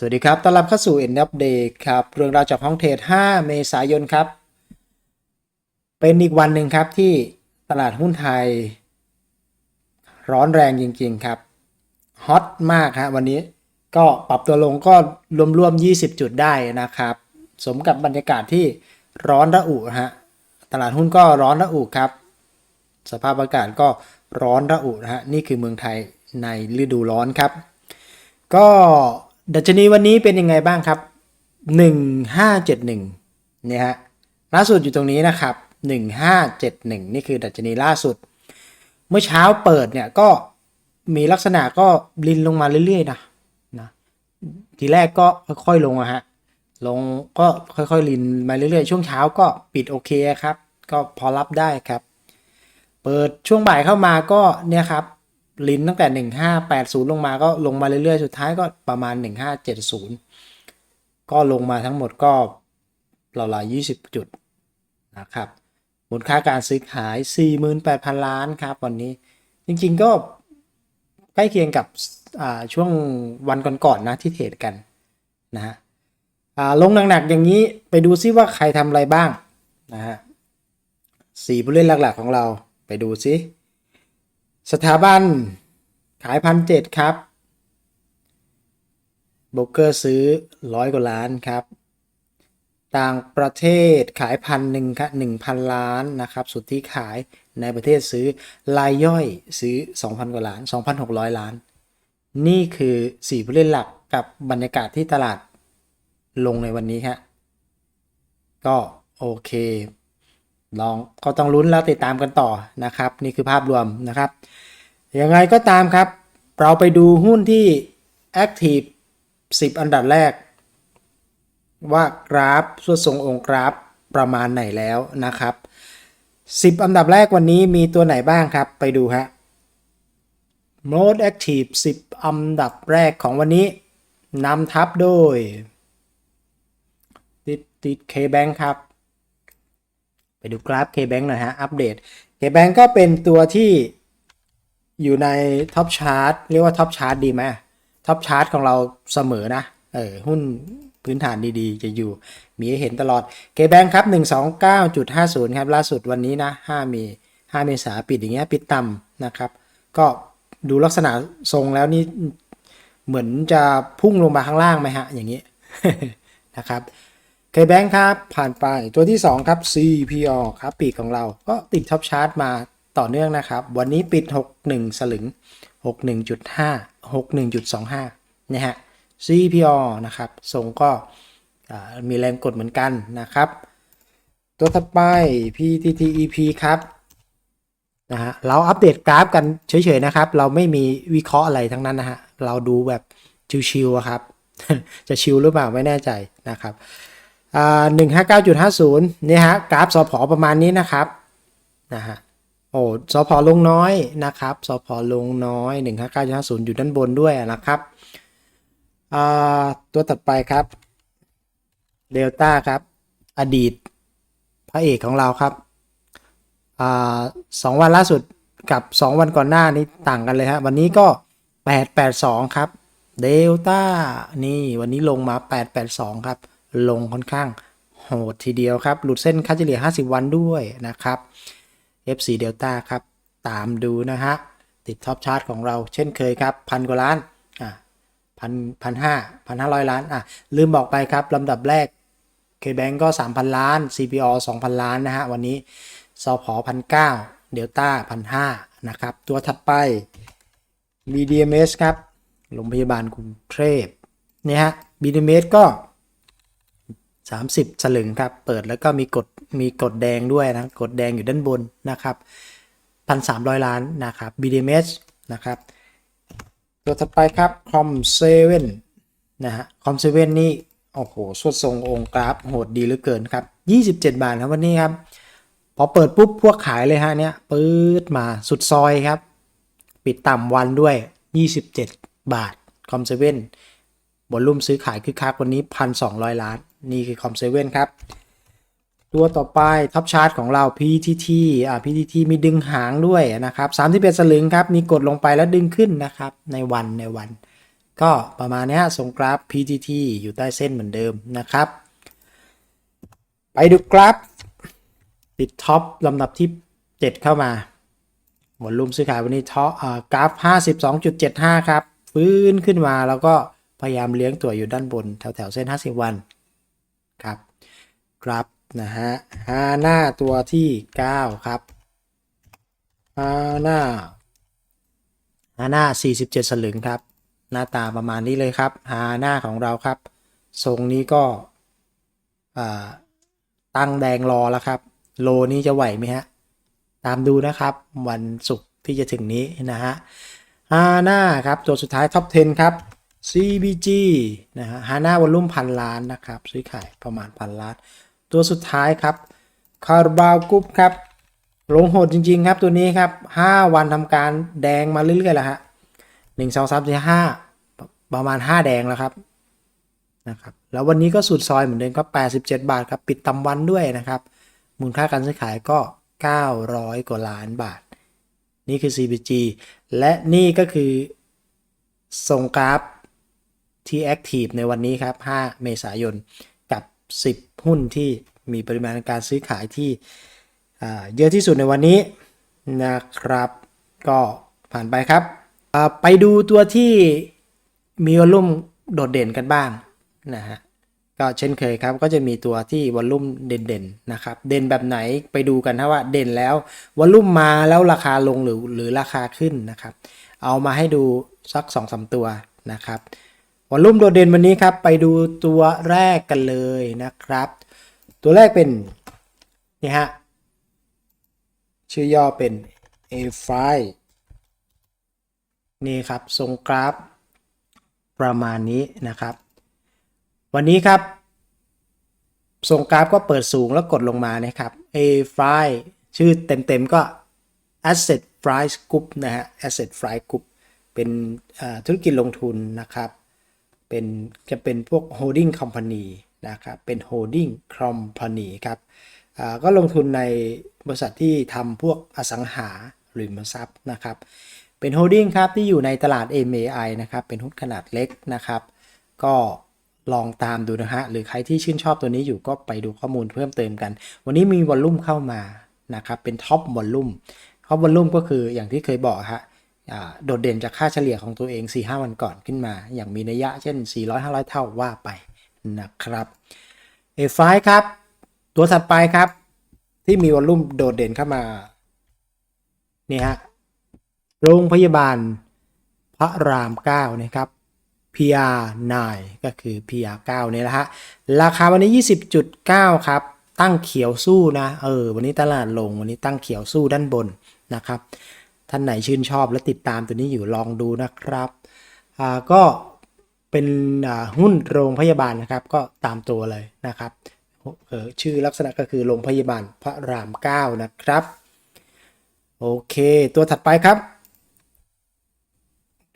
สวัสดีครับ ต้อนรับเข้าสู่ End of Day ครับ เรื่องราวจากห้องเทรด 5 เมษายนครับ เป็นอีกวันหนึ่งครับที่ตลาดหุ้นไทย ร้อนแรงจริง ๆ ครับ ฮอตมากฮะวันนี้ก็ปรับตัวลงก็รวมๆ 20 จุดได้นะครับ สมกับบรรยากาศที่ร้อนระอุฮะ ตลาดหุ้นก็ร้อนระอุครับ สภาพอากาศก็ร้อนระอุนะฮะ นี่คือเมืองไทยในฤดูร้อนครับ ก็ ดัชนีวันนี้เป็นยังไงบ้างครับ 1571เนี่ยฮะล่าสุดอยู่ตรงนี้นะครับ 1571 นี่คือดัชนีล่าสุด เมื่อเช้าเปิดเนี่ยก็มีลักษณะก็ลินลงมาเรื่อยๆนะนะทีแรกก็ค่อยๆลงอะฮะลงก็ค่อยๆลินมาเรื่อยๆ ช่วงเช้าก็ปิดโอเคครับ ก็พอรับได้ครับ เปิดช่วงบ่ายเข้ามาก็เนี่ยครับ ลิ้นตั้งแต่ 1580 ลงมาก็ลงมาเรื่อยๆ สุดท้ายก็ประมาณ 1570 ก็ลงมาทั้งหมดก็ราวๆ20 จุดนะครับมูลค่าการซื้อขาย 48,000 ล้านครับวันนี้จริงๆก็ใกล้เคียงกับช่วงวันก่อนๆนะที่เทรดกันนะฮะลงหนักๆอย่างนี้ไปดูซิว่าใครทำอะไรบ้างนะฮะสี่ผู้เล่นหลักๆของเราไปดูซิ สถาบันขายพันเจ็ดครับโบรกเกอร์ซื้อร้อยกว่าล้านครับ ต่างประเทศขายพันหนึ่งครับหนึ่งพันล้านนะครับ สุดที่ขายในประเทศซื้อรายย่อยซื้อ 2,000 กว่าล้าน 2,600 ล้าน นี่คือ 4 ผู้เล่นหลักกับบรรยากาศที่ตลาดลงในวันนี้ครับก็โอเค ลองก็ต้องลุ้นแล้วติดตามกันต่อนะครับ นี่คือภาพรวมนะครับยังไงก็ตามครับ เราไปดูหุ้นที่ Active 10 อันดับแรก ว่ากราฟส่วนทรงองค์กราฟประมาณไหนแล้วนะครับ 10 อันดับแรกวันนี้มีตัวไหนบ้างครับ ไปดูฮะ Mode Active 10 อันดับแรกของวันนี้นำทับโดยติดติด K-Bank ครับ ไปดูกราฟ K-Bank หน่อยฮะ อัปเดต K-Bank ก็เป็นตัวที่อยู่ในท็อปชาร์ตเรียกว่าท็อปชาร์ตดีไหมท็อปชาร์ตของเราเสมอนะ เออ หุ้นพื้นฐานดีๆ จะอยู่ มีให้เห็นตลอด K-Bank ครับ 129.50 ครับ ล่าสุดวันนี้นะ 5 มี 5 เมษาปิดอย่างเงี้ย ปิดต่ำนะครับ ก็ดูลักษณะทรงแล้วนี่เหมือนจะพุ่งลงมาข้างล่างไหมฮะ อย่างนี้นะครับ เคแบงครับ ผ่านไปตัวที่ 2 ครับ CPO ครับ ปีกของเรา ก็ติดท็อปชาร์ตมาต่อเนื่องนะครับ วันนี้ปิด 61 สลึง 61.5 61.25 นะฮะ CPO นะครับทรงก็มีแรงกดเหมือนกันนะครับ ตัวถัดไป PTTEP ครับนะฮะเราอัปเดตกราฟกันเฉยๆนะครับ เราไม่มีวิเคราะห์อะไรทั้งนั้นนะฮะ เราดูแบบชิวๆครับ จะชิวหรือเปล่าไม่แน่ใจนะครับ หนึ่งห้าเก้าจุดห้าศูนย์นี่ฮะกราฟสพประมาณนี้นะครับนะฮะโอ้สพลงน้อยนะครับสพลงน้อยหนึ่งห้าเก้าจุดห้าศูนย์อยู่ด้านบนด้วยนะครับตัวถัดไปครับเดลต้าครับ อดีตพระเอกของเราครับอสองวันล่าสุดกับ 2 วันก่อนหน้านี้ต่างกันเลยฮะวันนี้ก็ 882 ครับเดลต้านี่วันนี้ลงมา 882 ครับ ลงค่อนข้างโหดทีเดียวครับ หลุดเส้นค่าเฉลี่ย 50 วันด้วยนะครับ FC Delta ครับ ตามดูนะฮะ ติดท็อปชาร์ตของเราเช่นเคยครับ พันกว่าล้าน อะพันพันห้าพันห้าร้อยล้าน อะ ลืมบอกไปครับลำดับแรก KBank ก็ 3,000 ล้าน CPO 2,000 ล้านนะฮะ วันนี้สพอพันเก้าเดลต้าพันห้านะครับ ตัวถัดไป BDMS ครับ โรงพยาบาลกรุงเทพเนี่ยฮะ BDMS ก็ 30สลึงครับ เปิดแล้วก็มีกดมีกดแดงด้วยนะกดแดงอยู่ด้านบนนะครับ 1,300 ล้านนะครับ BDMs นะครับตัวถัดไปครับ Com7 นะฮะ Com7 นี่โอ้โหสวดทรงองค์กราฟโหดดีเหลือเกินครับ 27 บาทครับวันนี้ครับ พอเปิดปุ๊บพวกขายเลยฮะเนี่ยปื๊ดมาสุดซอยครับ ปิดต่ำวันด้วย 27 บาท Com7 บอลลุ่มซื้อขายคือคักวันนี้ 1,200 ล้าน นี่คือ Com7 ครับ ตัวต่อไปท็อปชาร์ตของเรา PTT อ่า PTT มีดึงหางด้วยนะครับ31สลึงครับ มีกดลงไปแล้วดึงขึ้นนะครับ ในวันในวัน ก็ประมาณนี้ฮะทรงกราฟ PTT อยู่ใต้เส้นเหมือนเดิมนะครับ ไปดูกราฟปิดท็อปลำดับที่ 7 เข้ามาวอลลุ่มซื้อขายวันนี้ท็อปอ่ากราฟ 52.75 ครับ ฟื้นขึ้นมาแล้วก็พยายามเลี้ยงตัวอยู่ด้านบนแถวแถวเส้น 50 วัน ครับกราฟนะฮะฮาหน้าตัวที่ 9 ครับฮาหน้าฮาหน้า 47 สลึงครับ หน้าตาประมาณนี้เลยครับฮาหน้าของเราครับทรงนี้ก็ตั้งแดงรอแล้วครับ โลนี้จะไหวไหมฮะ ตามดูนะครับ วันศุกร์ที่จะถึงนี้นะฮะฮาน่าครับ ตัวสุดท้ายท็อป 10 ครับ CBG นะฮะฮาน่าวอลลุ่มพันล้านนะครับ ซื้อขายประมาณพันล้าน ตัวสุดท้ายครับคาร์บาวกรุ๊ปครับลงโหดจริง ๆ ครับตัวนี้ครับ 5 วันทำการแดงมาเรื่อยๆแล้วฮะหนึ่งสองสามสี่ห้าประมาณ 5 แดงแล้วครับนะครับ แล้ววันนี้ก็สุดซอยเหมือนเดิมก็87 บาทครับ ปิดตำวันด้วยนะครับ มูลค่าการซื้อขายก็ 900 กว่าล้านบาท นี่คือ CBG และนี่ก็คือส่งกราฟ ที่ Active ในวันนี้ครับ 5 เมษายน กับ 10 หุ้นที่มีปริมาณการซื้อขายที่เยอะที่สุดในวันนี้นะครับ ก็ผ่านไปครับ ไปดูตัวที่มีวอลลุ่มโดดเด่นกันบ้างนะฮะก็เช่นเคยครับ ก็จะมีตัวที่วอลลุ่มเด่นๆนะครับ เด่นแบบไหนไปดูกันถ้าว่าเด่นแล้ววอลลุ่มมาแล้วราคาลงหรือหรือราคาขึ้นนะครับ เอามาให้ดูสัก2อสตัวนะครับ วอลลุ่มโดดเด่นวันนี้ครับ ไปดูตัวแรกกันเลยนะครับ ตัวแรกเป็น นี่ฮะ ชื่อย่อเป็น a f i นี่ครับ ทรงกราฟ ประมาณนี้นะครับ วันนี้ครับส่งกราฟก็เปิดสูงแล้วกดลงมานะครับ A f i ชื่อเต็มๆก็ Asset Price Group นะฮะ Asset Price Group เป็นธุรกิจลงทุนนะครับ เป็นจะเป็นพวก holding company นะครับ เป็น holding company ครับก็ลงทุนในบริษัทที่ทำพวกอสังหาริมทรัพย์นะครับ เป็น holding ครับที่อยู่ในตลาด MAI นะครับ เป็นหุ้นขนาดเล็กนะครับ ก็ลองตามดูนะฮะ หรือใครที่ชื่นชอบตัวนี้อยู่ก็ไปดูข้อมูลเพิ่มเติมกัน วันนี้มีวอลลุ่มเข้ามานะครับ เป็นท็อปวอลลุ่มท็อปวอลลุ่มก็คืออย่างที่เคยบอกฮะ โดดเด่นจากค่าเฉลี่ยของตัวเอง 4-5 วันก่อนขึ้นมา อย่างมีนัยยะเช่น 400-500 เท่าว่าไปนะครับ A5 ครับ ตัวถัดไปครับ ที่มีวอลลุ่มโดดเด่นเข้ามานี่ฮะโรงพยาบาลพระราม 9 นะครับ PR9 ก็คือ PR9 เนี่ยนะฮะ ราคาวันนี้ 20.9 ครับ ตั้งเขียวสู้นะ เออ วันนี้ตลาดลง วันนี้ตั้งเขียวสู้ด้านบนนะครับ ท่านไหนชื่นชอบและติดตามตัวนี้อยู่ลองดูนะครับก็เป็นหุ้นโรงพยาบาลนะครับ ก็ตามตัวเลยนะครับชื่อลักษณะก็คือโรงพยาบาลพระราม 9 นะครับ โอเค ตัวถัดไปครับ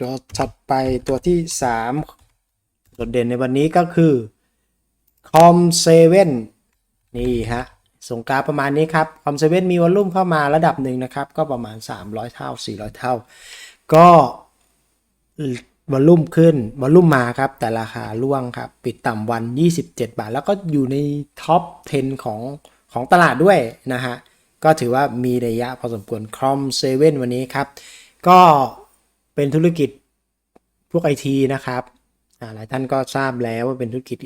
ตัวถัดไปตัวที่ 3 โดดเด่นในวันนี้ก็คือคอมเซเว่นนี่ฮะ ส่งกราฟประมาณนี้ครับคอมเซเว่นมีวอลลุ่มเข้ามาระดับหนึ่งนะครับ ก็ประมาณ 300 เท่า 400 เท่า ก็วอลลุ่มขึ้นวอลลุ่มมาครับ แต่ราคาร่วงครับ ปิดต่ำวัน 27 บาท แล้วก็อยู่ในท็อป 10 ของของตลาดด้วยนะฮะ ก็ถือว่ามีระยะพอสมควรคอมเซเว่นวันนี้ครับ ก็เป็นธุรกิจพวกไอทีนะครับหลายท่านก็ทราบแล้วว่าเป็นธุรกิจ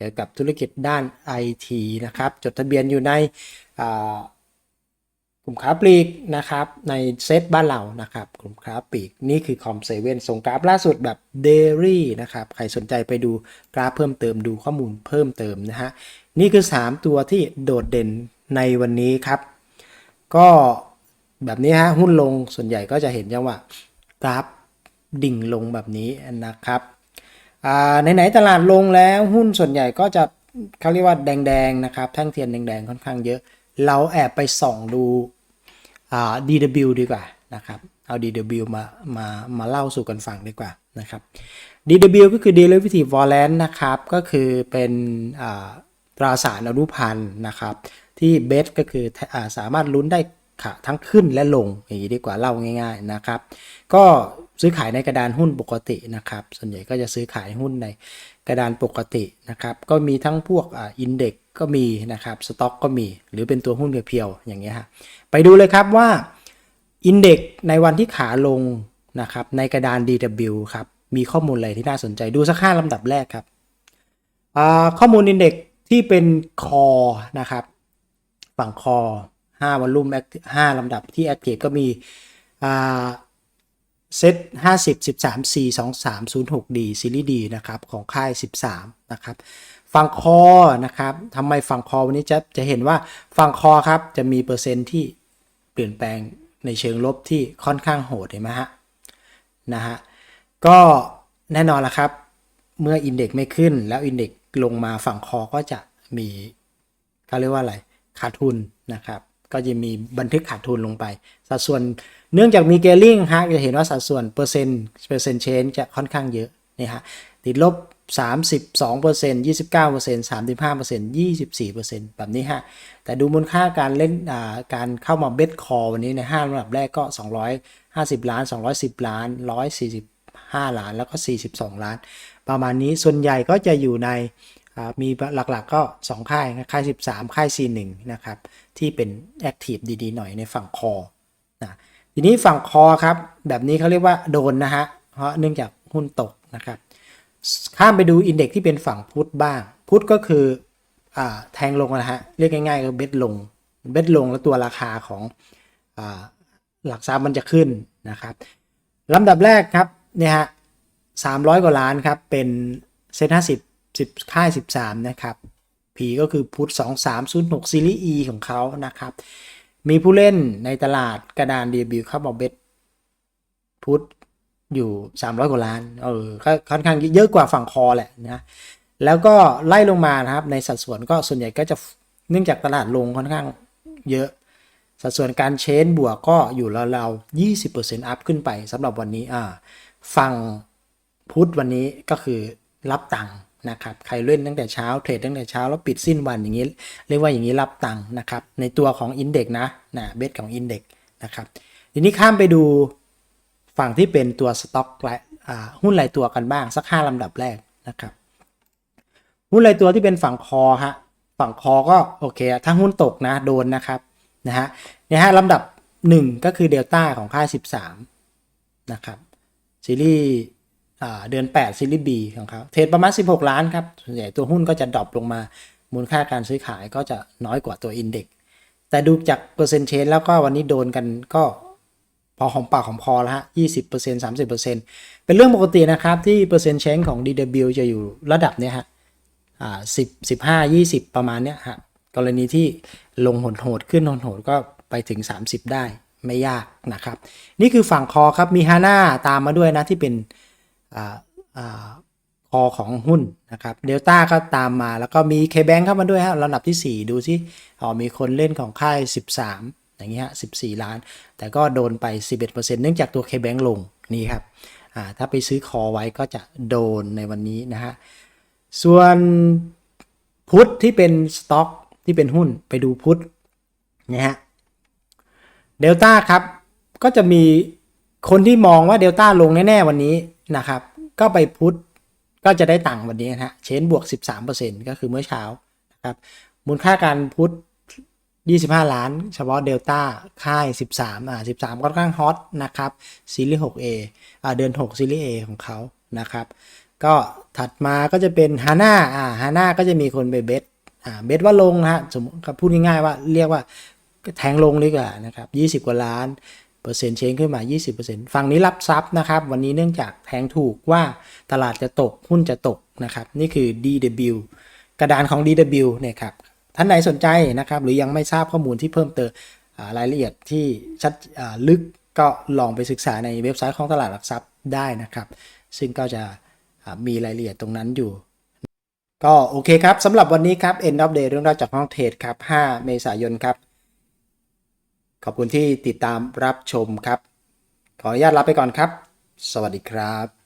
เกี่ยวกับธุรกิจด้านไอทีนะครับ จดทะเบียนอยู่ในกลุ่มค้าปลีกนะครับ ในเซตบ้านเรานะครับ กลุ่มค้าปลีกนี่คือคอมเซเว่นส่งกราฟล่าสุดแบบเดรี่นะครับ ใครสนใจไปดูกราฟเพิ่มเติมดูข้อมูลเพิ่มเติมนะฮะ นี่คือ 3 ตัวที่โดดเด่นในวันนี้ครับ ก็แบบนี้ฮะหุ้นลงส่วนใหญ่ก็จะเห็นจังว่ากราฟดิ่งลงแบบนี้นะครับ ไหนๆตลาดลงแล้วหุ้นส่วนใหญ่ก็จะเขาเรียกว่าแดงๆนะครับแท่งเทียนแดงๆค่อนข้างเยอะ เราแอบไปส่องดูอ่า DW ดีกว่านะครับเอา DW มามามาเล่าสู่กันฟังดีกว่านะครับ DW ก็คือ Derivative Warrant นะครับ ก็คือเป็นตราสารอนุพันธ์นะครับ ที่เบสก็คืออาสามารถลุ้นได้ทั้งขึ้นและลงอย่างนี้ดีกว่าเล่าง่าย ๆนะครับ ก็ ซื้อขายในกระดานหุ้นปกตินะครับ ส่วนใหญ่ก็จะซื้อขายหุ้นในกระดานปกตินะครับ ก็มีทั้งพวกอ่าอินเด็กก็มีนะครับ สต็อกก็มี หรือเป็นตัวหุ้นเพียวๆ อย่างเงี้ยฮะ ไปดูเลยครับว่าอินเด็กในวันที่ขาลงนะครับ ในกระดาน DW ครับ มีข้อมูลอะไรที่น่าสนใจ ดูสักห้าลำดับแรกครับอ่าข้อมูลอินเด็กที่เป็นคอนะครับ ฝั่งคอ5วันลุ่มห้าลำดับที่ Active ก็มีอ่า เซต50 13 4 2 3 0 6 D ซีรีส์ D นะครับของค่าย 13 นะครับฝั่งคอนะครับทำไมฝั่งคอวันนี้จะจะเห็นว่าฝั่งคอครับจะมีเปอร์เซ็นต์ที่เปลี่ยนแปลงในเชิงลบที่ค่อนข้างโหดเห็นไหมฮะนะฮะก็แน่นอนละครับ เมื่ออินเด็กไม่ขึ้นแล้วอินเด็กลงมาฝั่งคอก็จะมีเขาเรียกว่าอะไรขาดทุนนะครับ ก็จะมีบันทึกขาดทุนลงไป สัดส่วนเนื่องจากมีเกลิ่งฮะจะเห็นว่าสัดส่วนเปอร์เซ็นต์เปอร์เซ็นต์เชนจะค่อนข้างเยอะนี่ฮะติดลบ 32% 29% 35% 24%แบบนี้ฮะ แต่ดูมูลค่าการเล่นอ่าการเข้ามาเบสคอวันนี้ใน5ลำดับแรกก็ 250 ล้าน 210 ล้าน 145 ล้าน แล้วก็ 42 ล้าน ประมาณนี้ส่วนใหญ่ก็จะอยู่ใน มีหลักๆก็ 2 ค่ายนะค่าย 13 ค่าย C1 นะครับ ที่เป็นแอคทีฟดีๆ หน่อยในฝั่งคอนะทีนี้ฝั่งคอครับ แบบนี้เขาเรียกว่าโดนนะฮะเพราะเนื่องจากหุ้นตกนะครับ ข้ามไปดูอินเด็กที่เป็นฝั่งพุทธบ้าง พุทธก็คืออแทงลงนะฮะ เรียกง่ายๆก็เบ็ดลง เบ็ดลงแล้วตัวราคาของอหลักทรัพย์มันจะขึ้นนะครับลำดับแรกครับเนี่ยฮะสามร้อยกว่าล้านครับเป็นเซ็นห้าสิบ สิบค่ายสิบสามนะครับ P ก็คือพุทธ2306 ซีรีส์ E ของเขานะครับ มีผู้เล่นในตลาดกระดานเดบิวเข้ามาเบ็ดพุทธอยู่ 300 กว่าล้าน เออค่อนข้างเยอะกว่าฝั่งคอแหละนะ แล้วก็ไล่ลงมานะครับ ในสัดส่วนก็ส่วนใหญ่ก็จะเนื่องจากตลาดลงค่อนข้างเยอะ สัดส่วนการเชนบวกก็อยู่ราวๆ20%อัพขึ้นไปสำหรับวันนี้อ่าฝั่งพุทธวันนี้ก็คือรับตังค์ นะครับใครเล่นตั้งแต่เช้าเทรดตั้งแต่เช้าแล้วปิดสิ้นวันอย่างนี้ เรียกว่าอย่างนี้รับตังค์นะครับในตัวของอินเด็กนะนะเบสของอินเด็กนะครับทีนี้ข้ามไปดูฝั่งที่เป็นตัวสต็อกหุ้นรายตัวกันบ้างสักห้าลำดับแรกนะครับหุ้นรายตัวที่เป็นฝั่งคอฮะฝั่งคอก็โอเคถ้าหุ้นตกนะโดนนะครับนะฮะเนี่ยฮะลำดับ 1 ก็คือเดลต้าของค่า 13นะครับซีรีส์ เดือน 8 ซีรีส์ B ของเขาเทรดประมาณ 16 ล้านครับ ส่วนใหญ่ตัวหุ้นก็จะดรอปลงมา มูลค่าการซื้อขายก็จะน้อยกว่าตัวอินเด็กแต่ดูจากเปอร์เซ็นต์เชนแล้วก็วันนี้โดนกันก็พอหอมปากหอมคอแล้วฮะ20% 30%เป็นเรื่องปกตินะครับ ที่เปอร์เซ็นต์เชนของ DW จะอยู่ระดับเนี้ยฮะ อ่าสิบสิบห้ายี่สิบประมาณเนี้ยฮะ กรณีที่ลงหดโหดขึ้นหดโหดก็ไปถึง 30 ได้ไม่ยากนะครับ นี่คือฝั่งคอครับมีฮาน่าตามมาด้วยนะที่เป็น คอของหุ้นนะครับเดลต้าก็ตามมาแล้วก็มี K-Bank เข้ามาด้วยฮะลำดับที่ 4 ดูซิอ๋อมีคนเล่นของค่าย 13 อย่างเงี้ย14 ล้าน แต่ก็โดนไป 11%เนื่องจากตัว K-Bank ลงนี่ครับอ่าถ้าไปซื้อคอไว้ก็จะโดนในวันนี้นะฮะส่วนพุทธที่เป็นสต็อกที่เป็นหุ้นไปดูพุทธนะฮะเดลต้าครับก็จะมีคนที่มองว่าเดลต้าลงแน่ ๆ วันนี้ นะครับ ก็ไปพุทธก็จะได้ตังค์วันนี้นะฮะเชนบวก 13%ก็คือเมื่อเช้านะครับมูลค่าการพุทธ25 ล้าน เฉพาะเดลต้าค่าย 13อ่า13 ค่อนข้างฮอตนะครับซีรีส์ 6A อ่าเดือน 6 ซีรีส์ A ของเขานะครับ ก็ถัดมาก็จะเป็นฮาน่าอ่าฮาน่าก็จะมีคนไปเบสอ่าเบสว่าลงนะฮะสมมติพูดง่ายๆว่าเรียกว่าแทงลงดีกว่านะครับ 20 กว่าล้าน เปอร์เซ็นต์เชนขึ้นมา 20%ฝั่งนี้รับทรัพย์นะครับ วันนี้เนื่องจากแทงถูกว่าตลาดจะตกหุ้นจะตกนะครับ นี่คือ DW กระดานของ DW เนี่ยครับ ท่านไหนสนใจนะครับ หรือยังไม่ทราบข้อมูลที่เพิ่มเติมรายละเอียดที่ชัดลึกก็ลองไปศึกษาในเว็บไซต์ของตลาดหลักทรัพย์ได้นะครับ ซึ่งก็จะมีรายละเอียดตรงนั้นอยู่ ก็โอเคครับสำหรับวันนี้ครับ End of Day เรื่องราวจากห้องเทรดครับ 5 เมษายนครับ ขอบคุณที่ติดตามรับชมครับ ขออนุญาตลาไปก่อนครับ สวัสดีครับ